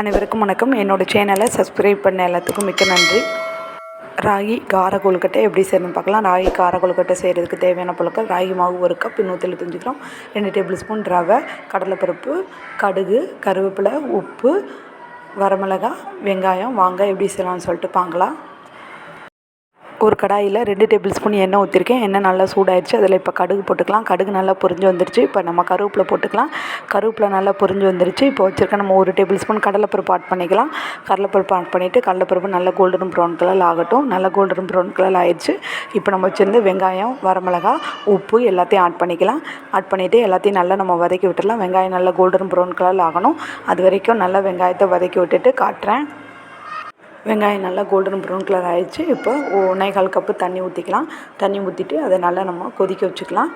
அனைவருக்கும் வணக்கம். என்னோடய சேனலை சப்ஸ்கிரைப் பண்ண எல்லாத்துக்கும் மிக்க நன்றி. ராகி கார கொழுக்கட்டை எப்படி செய்யணும்னு பார்க்கலாம். ராகி கார கொழுக்கட்டை செய்கிறதுக்கு தேவையான பொருட்கள் ராகி மாவு ஒரு கப் நூற்றி எழுபத்தஞ்சு கிராம் ரெண்டு டேபிள் ஸ்பூன் ரவை கடலைப்பருப்பு கடுகு கருவேப்பிலை உப்பு வரமிளகாய் வெங்காயம் வாங்க எப்படி செய்யலாம்னு சொல்லிட்டு பார்க்கலாம். ஒரு கடாயில் ரெண்டு டேபிள் ஸ்பூன் எண்ணெய் ஊற்றிருக்கேன் எண்ணெய் நல்லா சூடாயிடுச்சு. அதில் இப்போ கடுகு போட்டுக்கலாம். கடுகு நல்லா பொரிஞ்சு வந்துருச்சு. இப்போ நம்ம கருவேப்பிலை போட்டுக்கலாம். கருவேப்பிலை நல்லா பொரிஞ்சு வந்துருச்சு. இப்போ வச்சுருக்க நம்ம ஒரு டேபிள் ஸ்பூன் கடலைப்பருப்பு ஆட் பண்ணிக்கலாம். கடலைப்பருப்பு ஆட் பண்ணிவிட்டு கடலைப்பருப்பு நல்லா கோல்டன் ப்ரௌன் கலர் ஆகட்டும். நல்லா கோல்டன் ப்ரௌன் கலர் ஆயிடுச்சு. இப்போ நம்ம வச்சுருந்து வெங்காயம் வரமிளகா உப்பு எல்லாத்தையும் ஆட் பண்ணிக்கலாம். ஆட் பண்ணிவிட்டு எல்லாத்தையும் நல்லா நம்ம வதக்கி விட்டுடலாம். வெங்காயம் நல்லா கோல்டன் ப்ரௌன் கலர் ஆகணும். அது வரைக்கும் நல்லா வெங்காயத்தை வதக்கி விட்டுட்டு காட்டுறேன். வெங்காயம் நல்லா கோல்டன் ப்ரௌன் கலர் ஆயிடுச்சு. இப்போ ஒன்றேகால் கப்பு தண்ணி ஊற்றிக்கலாம் தண்ணி ஊற்றிட்டு அதை நல்லா நம்ம கொதிக்க வச்சுக்கலாம்.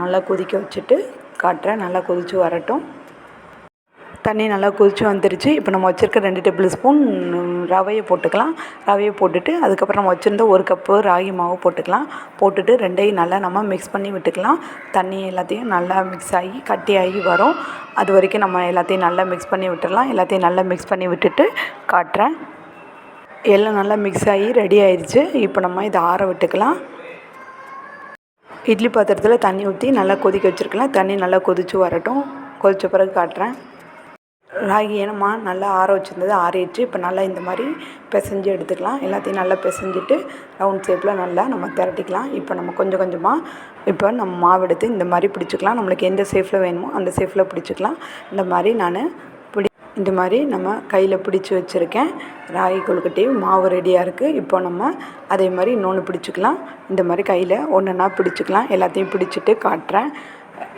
நல்லா கொதிக்க வச்சுட்டு காட்டுறேன் நல்லா கொதித்து வரட்டும். தண்ணி நல்லா கொதித்து வந்துருச்சு. இப்போ நம்ம வச்சுருக்க ரெண்டு டேபிள் ஸ்பூன் ரவையை போட்டுக்கலாம். ரவையை போட்டுட்டு அதுக்கப்புறம் நம்ம வச்சுருந்த ஒரு கப்பு ராகி மாவு போட்டுக்கலாம். போட்டுட்டு ரெண்டையும் நல்லா நம்ம மிக்ஸ் பண்ணி விட்டுக்கலாம். தண்ணி எல்லாத்தையும் நல்லா மிக்ஸ் ஆகி கட்டியாகி வரும். அது வரைக்கும் நம்ம எல்லாத்தையும் நல்லா மிக்ஸ் பண்ணி விட்டுடலாம். எல்லாத்தையும் நல்லா மிக்ஸ் பண்ணி விட்டுட்டு காட்டுறேன் எல்லாம் நல்லா மிக்ஸ் ஆகி ரெடி ஆயிடுச்சு இப்போ நம்ம இதை ஆற விட்டுக்கலாம். இட்லி பாத்திரத்தில் தண்ணி ஊற்றி நல்லா கொதிக்க வச்சுருக்கலாம். தண்ணி நல்லா கொதித்து வரட்டும். கொதித்த பிறகு காட்டுறேன். ராகி ஏனம்மா நல்லா ஆற வச்சுருந்தது ஆறிடுச்சு. இப்போ நல்லா இந்த மாதிரி பிசைஞ்சு எடுத்துக்கலாம். எல்லாத்தையும் நல்லா பிசைஞ்சிட்டு ரவுண்ட் ஷேப்பில் நல்லா நம்ம திரட்டிக்கலாம். இப்போ நம்ம கொஞ்சம் கொஞ்சமாக இப்போ நம்ம மாவு எடுத்து இந்த மாதிரி பிடிச்சிக்கலாம். நம்மளுக்கு எந்த ஷேஃபில் வேணுமோ அந்த ஷேஃபில் பிடிச்சிக்கலாம். இந்த மாதிரி நான் இந்த மாதிரி நம்ம கையில் பிடிச்சி வச்சுருக்கேன். ராகி கொழுக்கட்டையும் மாவு ரெடியாக இருக்குது இப்போ நம்ம அதே மாதிரி இன்னொன்று பிடிச்சிக்கலாம். இந்த மாதிரி கையில் ஒன்றுன்னா பிடிச்சிக்கலாம். எல்லாத்தையும் பிடிச்சிட்டு காட்டுறேன்.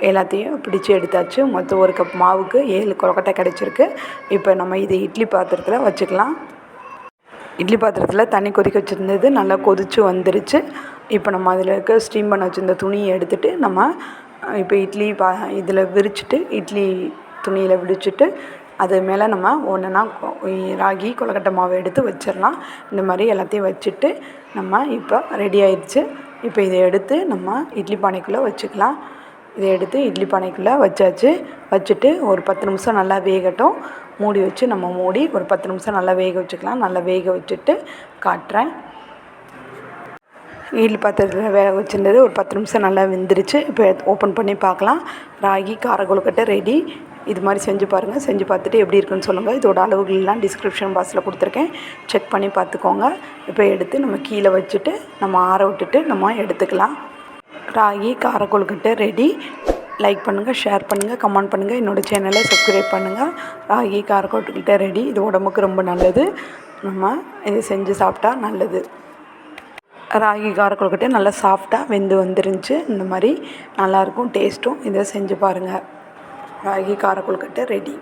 எல்லாத்தையும் பிடிச்சி எடுத்தாச்சு. மொத்தம் ஒரு கப் மாவுக்கு ஏழு கொழுக்கட்டை கிடச்சிருக்கு. இப்போ நம்ம இதை இட்லி பாத்திரத்தில் வச்சுக்கலாம். இட்லி பாத்திரத்தில் தண்ணி கொதிக்க வச்சுருந்தது நல்லா கொதித்து வந்துருச்சு. இப்போ நம்ம அதில் இருக்க ஸ்டீம் பண்ண வச்சுருந்த துணியை எடுத்துகிட்டு நம்ம இப்போ இட்லி பா இதில் விரிச்சிட்டு இட்லி துணியில் விரிச்சிட்டு அது மேலே நம்ம ஒன்றுனா ராகி கொழுக்கட்டை மாவு எடுத்து வச்சிடலாம். இந்த மாதிரி எல்லாத்தையும் வச்சுட்டு நம்ம இப்போ ரெடி ஆயிடுச்சு. இப்போ இதை எடுத்து நம்ம இட்லி பானைக்குள்ளே வச்சுக்கலாம். இதை எடுத்து இட்லி பானைக்குள்ளே வச்சாச்சு. வச்சுட்டு ஒரு பத்து நிமிஷம் நல்லா வேகட்டும். மூடி வச்சு நம்ம மூடி ஒரு பத்து நிமிஷம் நல்லா வேக வச்சுக்கலாம். நல்லா வேக வச்சுட்டு காட்டுறேன். இட்லி பாத்திரத்தில் வேக வச்சுருந்தது ஒரு பத்து நிமிஷம் நல்லா வெந்துருச்சு. இப்போ ஓப்பன் பண்ணி பார்க்கலாம். ராகி கார கொழுக்கட்டை ரெடி இது மாதிரி செஞ்சு பாருங்கள் செஞ்சு பார்த்துட்டு எப்படி இருக்குன்னு சொல்லுங்கள் இதோட அளவுகள்லாம் டிஸ்கிரிப்ஷன் பாக்ஸில் கொடுத்துருக்கேன். செக் பண்ணி பார்த்துக்கோங்க. இப்போ எடுத்து நம்ம கீழே வச்சுட்டு நம்ம ஆற விட்டுட்டு நம்ம எடுத்துக்கலாம். ராகி காரக்கொழுக்கட்டை ரெடி லைக் பண்ணுங்கள் ஷேர் பண்ணுங்கள் கமெண்ட் பண்ணுங்கள் என்னோடய சேனலை சப்ஸ்கிரைப் பண்ணுங்கள் ராகி காரக்கொழுக்கட்டை ரெடி இது உடம்புக்கு ரொம்ப நல்லது. நம்ம இது செஞ்சு சாப்பிட்டா நல்லது. ராகி காரக்கொழுக்கட்டை நல்லா சாஃப்டாக வெந்து வந்துருந்துச்சு. இந்த மாதிரி நல்லாயிருக்கும் டேஸ்ட்டும் இதை செஞ்சு பாருங்கள் ராகி கார கொழுக்கட்டை ரெடி